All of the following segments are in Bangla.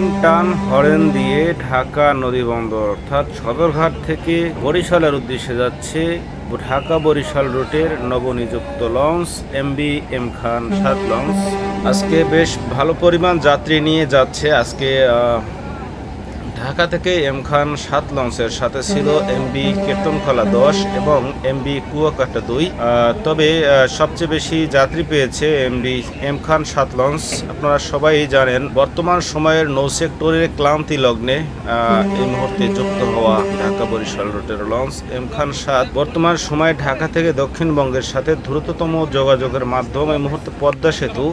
তিন টান হরেন দিয়ে ঢাকা নদী বন্দর, অর্থাৎ সদরঘাট থেকে বরিশালের উদ্দেশ্যে যাচ্ছে ঢাকা বরিশাল রুটের নবনিযুক্ত লঞ্চ, এমবি এম খান সাত লঞ্চ। আজকে বেশ ভালো পরিমাণ যাত্রী নিয়ে যাচ্ছে। আজকে ঢাকা থেকে এম খান সাত লঞ্চের সাথে ছিল এমবি কীর্তনখোলা দশ এবং এমবি কুয়াকাটা দুই। তবে সবচেয়ে বেশি যাত্রী পেয়েছে এমবি এম খান সাত লঞ্চ। আপনারা সবাই জানেন, বর্তমান সময়ের নৌ সেক্টরের ক্লান্তি লগ্নে এই মুহূর্তে যুক্ত হওয়া ঢাকা বরিশাল রুটের লঞ্চ এম খান সাত। বর্তমান সময়ে ঢাকা থেকে দক্ষিণবঙ্গের সাথে দ্রুততম যোগাযোগের মাধ্যম এই মুহূর্তে পদ্মা সেতু।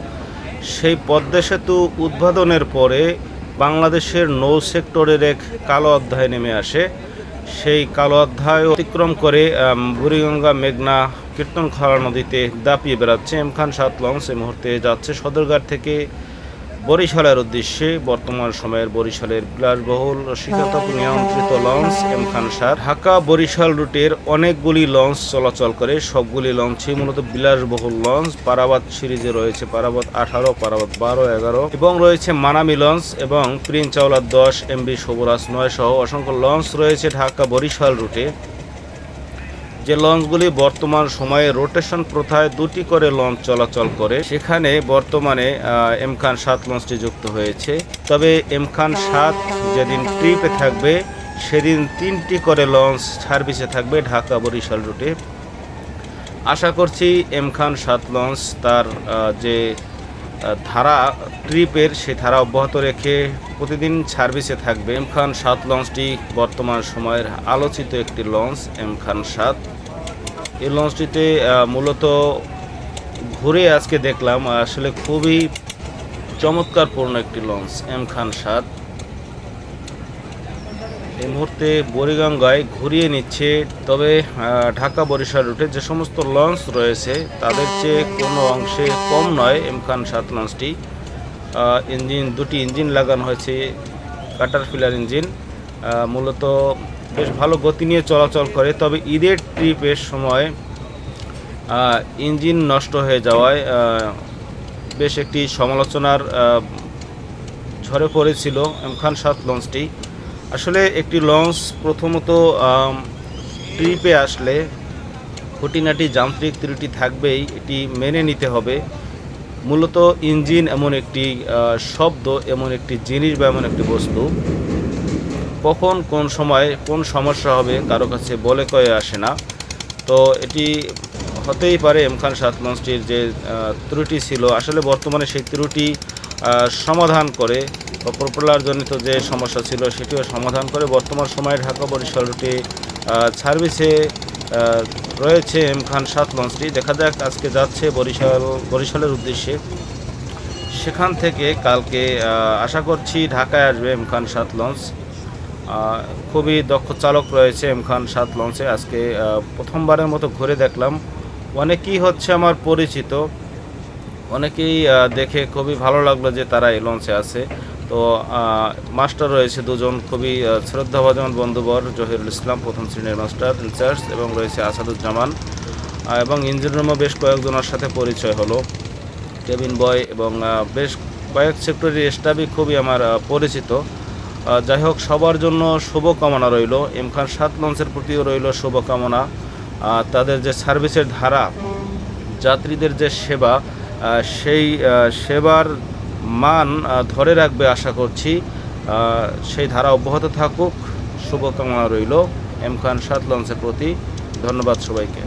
সেই পদ্মা সেতু উদ্বোধনের পরে বাংলাদেশের নৌ সেক্টরের এক কালো অধ্যায় নেমে আসে। সেই কালো অধ্যায় অতিক্রম করে বুড়িগঙ্গা, মেঘনা কীর্তনখলা নদীতে দাপিয়ে বেড়াচ্ছে। এম খান সাত লঞ্চ এই মুহূর্তে যাচ্ছে সদরঘাট থেকে বরিশালের উদ্দেশ্যে বর্তমান সময়ের বরিশালের বিলাসবহুল শীতাতপ নিয়ন্ত্রিত লঞ্চ এম খান সাত ঢাকা বরিশাল রুটের অনেকগুলি লঞ্চ চলাচল করে। সবগুলি লঞ্চই মূলত বিলাসবহুল লঞ্চ। পারাবাদ সিরিজে রয়েছে পারাবাদ আঠারো পারাবাদ বারো এগারো এবং রয়েছে মানামি লঞ্চ এবং প্রিন্স চাওলার দশ এমবি সবুরাজ নয় সহ অসংখ্য লঞ্চ রয়েছে ঢাকা বরিশাল রুটে। যে লঞ্চগুলি বর্তমান সময়ে রোটেশন প্রথায় দুটি করে লঞ্চ চলাচল করে, সেখানে বর্তমানে এম খান সাত লঞ্চটি যুক্ত হয়েছে। তবে এম খান সাত যেদিন ট্রিপে থাকবে, সেদিন তিনটি করে লঞ্চ সার্ভিসে থাকবে ঢাকা বরিশাল রুটে। আশা করছি এম খান সাত লঞ্চ তার যে ধারা ট্রিপের সেই ধারা অব্যাহত রেখে প্রতিদিন সার্ভিসে থাকবে এম খান সাত লঞ্চটি। বর্তমান সময়ের আলোচিত একটি লঞ্চ, এম খান সাত। এই লঞ্চটিতে মূলত ঘুরে আজকে দেখলাম আসলে খুবই চমৎকারপূর্ণ একটি লঞ্চ, এম খান সাত। এই মুহূর্তে বরিগঙ্গায় ঘুরিয়ে নিচ্ছে, তবে ঢাকা বরিশাল রুটে যে সমস্ত লঞ্চ রয়েছে, তাদের চেয়ে কোনো অংশে কম নয় এম খান সাত লঞ্চটি। ইঞ্জিন, দুটি ইঞ্জিন লাগানো হয়েছে, কাটার ফিলার ইঞ্জিন মূলত বেশ ভালো গতি নিয়ে চলাচল করে, তবে ঈদের ট্রিপের সময় ইঞ্জিন নষ্ট হয়ে যাওয়ায় বেশ একটি সমালোচনার ঝরে পড়েছিল এম খান সাত লঞ্চটি। আসলে একটি লঞ্চ প্রথমত ট্রিপে আসলে খুঁটিনাটি যান্ত্রিক ত্রুটি থাকবেই, এটি মেনে নিতে হবে। মূলত ইঞ্জিন এমন একটি শব্দ, এমন একটি জিনিস বা এমন একটি বস্তু। কখন কোন সময় কোন সমস্যা হবে কারও কাছে বলে কয়ে আসে না। তো এটি হতেই পারে এম খান সাত লঞ্চটির যে ত্রুটি ছিল। আসলে বর্তমানে সেই ত্রুটি সমাধান করে প্রপেলারজনিত যে সমস্যা ছিল সেটিও সমাধান করে বর্তমান সময়ে ঢাকা বরিশাল সার্ভিসে রয়েছে এম খান সাত লঞ্চটি। দেখা যাক আজকে যাচ্ছে বরিশাল, বরিশালের উদ্দেশ্যে। সেখান থেকে কালকে আশা করছি ঢাকায় আসবে এম খান সাত লঞ্চ। খুবই দক্ষ চালক রয়েছে এম খান সাত লঞ্চে। আজকে প্রথমবারের মতো ঘুরে দেখলাম। অনেকেই হচ্ছে আমার পরিচিত। অনেকেই দেখে খুবই ভালো লাগল যে তারা এই লঞ্চে আছে। তো মাস্টার রয়েছে দুজন খুবই শ্রদ্ধাভাজন বন্ধুবর, জহিরুল ইসলাম, প্রথম শ্রেণির মাস্টার, ইনচার্জ, এবং রয়েছে আসাদুজ্জামান। এবং ইঞ্জিন রুমও বেশ কয়েকজনের সাথে পরিচয় হলো। কেবিন বয় এবং বেশ কয়েক সেক্টরের স্টাফই খুবই আমার পরিচিত। যাই হোক, সবার জন্য শুভকামনা রইল। এম খান সাত লঞ্চের প্রতিও রইল শুভকামনা। তাদের যে সার্ভিসের ধারা, যাত্রীদের যে সেবা সেই সেবার মান ধরে রাখবে আশা করছি। সেই ধারা অব্যাহত থাকুক। শুভকামনা রইল। এম খান সাত লঞ্চের প্রতি। ধন্যবাদ সবাইকে।